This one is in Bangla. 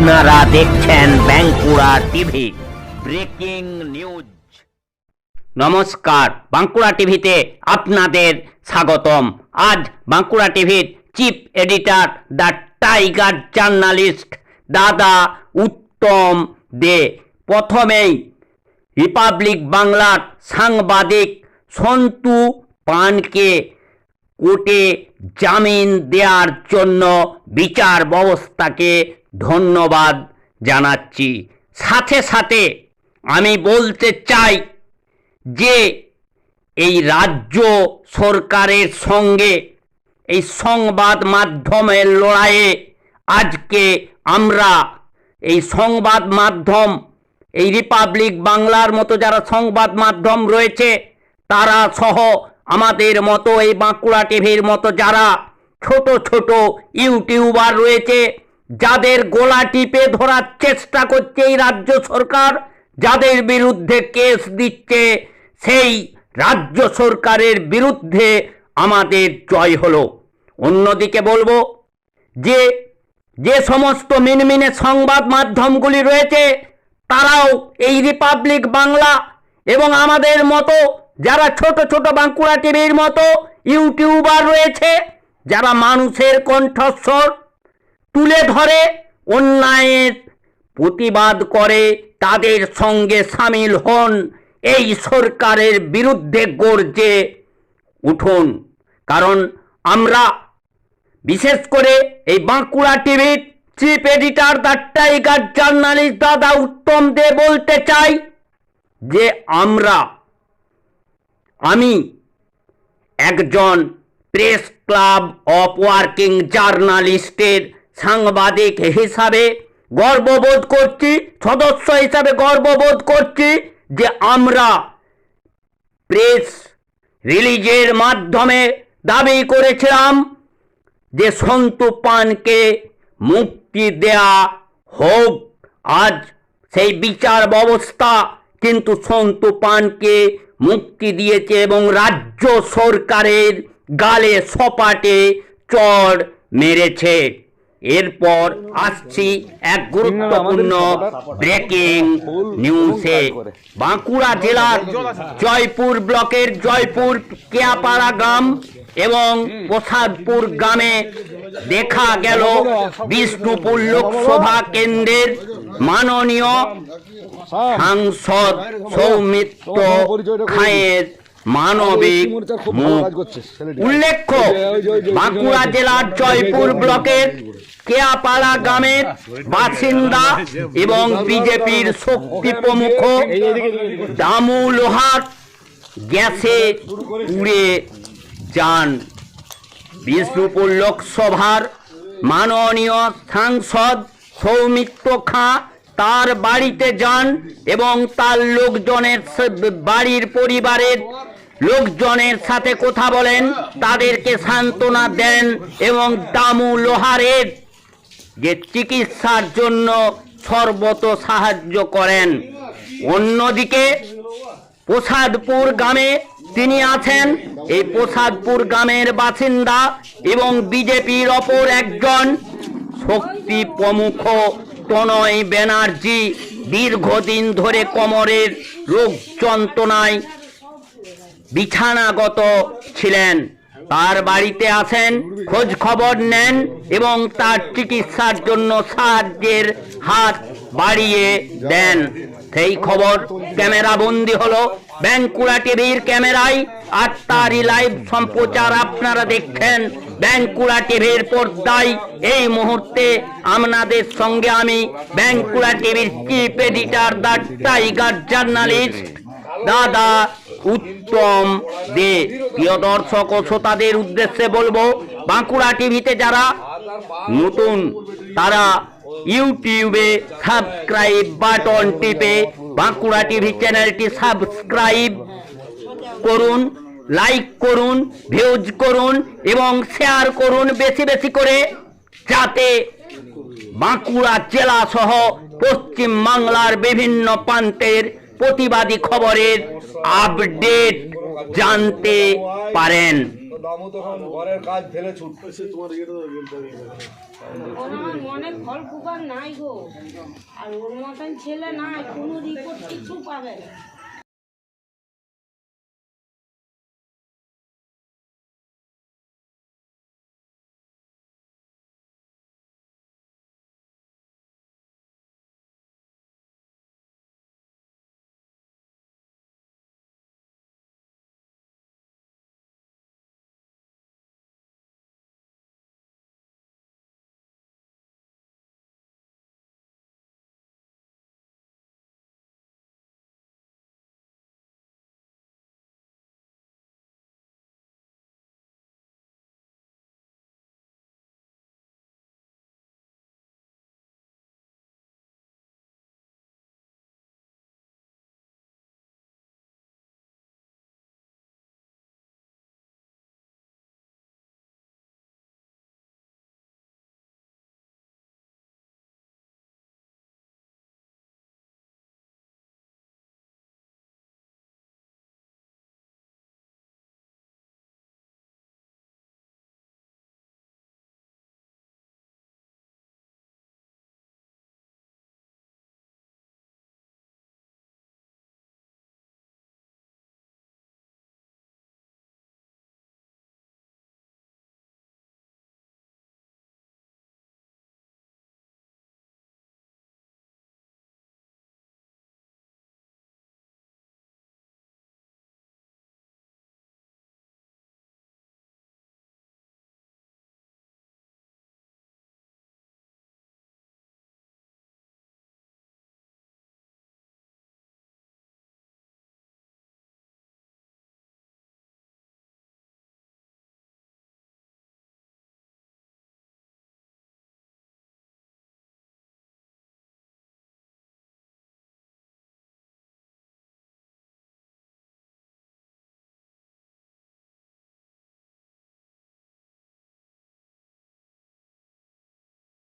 আপনারা দেখছেন বাঁকুড়া টিভি ব্রেকিং নিউজ নমস্কার, বাঁকুড়া টিভিতে আপনাদের স্বাগতম। আজ বাঁকুড়া টিভির chief editor the tiger journalist দাদা উত্তম দে। প্রথমেই রিপাবলিক বাংলার সাংবাদিক সন্তু পানকে কোর্টে জামিন দেওয়ার জন্য বিচার ব্যবস্থাকে ধন্যবাদ জানাচ্ছি। সাথে সাথে আমি বলতে চাই যে এই রাজ্য সরকারের সঙ্গে এই সংবাদ মাধ্যমের লড়াইয়ে আজকে আমরা এই সংবাদ মাধ্যম, এই রিপাবলিক বাংলার মতো যারা সংবাদ মাধ্যম রয়েছে, তারা সহ আমাদের মতো এই বাঁকুড়া টিভির মতো যারা ছোট ছোট ইউটিউবার রয়েছে যাদের গোলা টিপে ধরার চেষ্টা করছে এই রাজ্য সরকার, যাদের বিরুদ্ধে কেস দিচ্ছে, সেই রাজ্য সরকারের বিরুদ্ধে আমাদের জয় হলো। অন্যদিকে বলব যে যে সমস্ত মিনমিনে সংবাদ মাধ্যমগুলি রয়েছে, তারাও এই রিপাবলিক বাংলা এবং আমাদের মতো, যারা ছোট ছোট বাঁকুড়া টিভির মতো ইউটিউবার রয়েছে, যারা মানুষের কণ্ঠস্বর তুলে ধরে, অন্যায়ের প্রতিবাদ করে তাদের সঙ্গে সামিল হন এই সরকারের বিরুদ্ধে গর্জে উঠুন। কারণ আমরা, বিশেষ করে এই বাঁকুড়া টিভির chief editor the tiger journalist দাদা উত্তম দে বলতে চাই যে আমরা, আমি একজন প্রেস ক্লাব অফ ওয়ার্কিং জার্নালিস্টের সাংবাদিক হিসাবে গর্ববোধ করছি, সদস্য হিসাবে গর্ববোধ করছি যে আমরা প্রেস রিলিজের মাধ্যমে দাবি করেছিলাম যে সন্তু পানকে মুক্তি দেয়া হোক। আজ সেই বিচার ব্যবস্থা কিন্তু সন্তু পানকে মুক্তি দিয়েছে এবং রাজ্য সরকারের গালে সপাটে চড় মেরেছে। এরপর আসছি এক গুরুত্বপূর্ণ ব্রেকিং নিউজে বাঁকুড়া জেলার জয়পুর ব্লকের জয়পুর কেয়াপাড়া গ্রাম এবং প্রসাদপুর গ্রামে দেখা গেল বিষ্ণুপুর লোকসভা কেন্দ্রের মাননীয় সাংসদ সৌমিত্র খায়ের মানবিক উল্লেখ্য বাঁকুড়া জেলার জয়পুর ব্লকের কেয়াপাড়া গ্রামের বাসিন্দা এবং বিজেপির শক্তি প্রমুখ দামু লোহার গ্যাসে উড়ে যান বিষ্ণুপুর লোকসভার মাননীয় সাংসদ সৌমিত্র খাঁ তার বাড়িতে যান এবং তার লোকজনের বাড়ির পরিবারের লোকজনের সাথে কথা বলেন, তাদেরকে সান্ত্বনা দেন এবং দামু লোহারের যে চিকিৎসার জন্য সর্বত সাহায্য করেন। অন্যদিকে প্রসাদপুর গ্রামে তিনি আছেন। এই প্রসাদপুর গ্রামের বাসিন্দা এবং বিজেপির অপর একজন শক্তি প্রমুখ তনয় ব্যানার্জি দীর্ঘদিন ধরে কোমরের রোগ যন্ত্রণায় বিছানাগত ছিলেন। তার বাড়িতে আসেন খোঁজ খবর নেন এবং তার চিকিৎসার জন্য সাহায্যের হাত বাড়িয়ে দেন। সেই খবর ক্যামেরা বন্দি হলো। ব্যাঙ্কুড়া টিভির ক্যামেরায় আর তারই লাইভ সম্প্রচার আপনারা দেখছেন। ব্যাঙ্কুড়া টিভির পর্দায় এই মুহূর্তে আপনাদের সঙ্গে আমি ব্যাঙ্কুড়া টিভির chief editor the tiger journalist দাদা উত্তম দে। প্রিয় দর্শক ও শ্রোতাদের উদ্দেশ্যে বলব, বাঁকুড়া টিভিতে যারা নতুন, তারা ইউটিউবে সাবস্ক্রাইব বাটন টিপে বাঁকুড়া টিভি চ্যানেলটি সাবস্ক্রাইব করুন। লাইক করুন ভিউজ করুন এবং শেয়ার করুন বেশি বেশি করে যাতে বাঁকুড়া জেলা সহ পশ্চিম বাংলার বিভিন্ন প্রান্তের প্রতিবাদী খবরের আপডেট জানতে পারেন। ছেলে নাই রিপোর্ট কিছু পাবে না।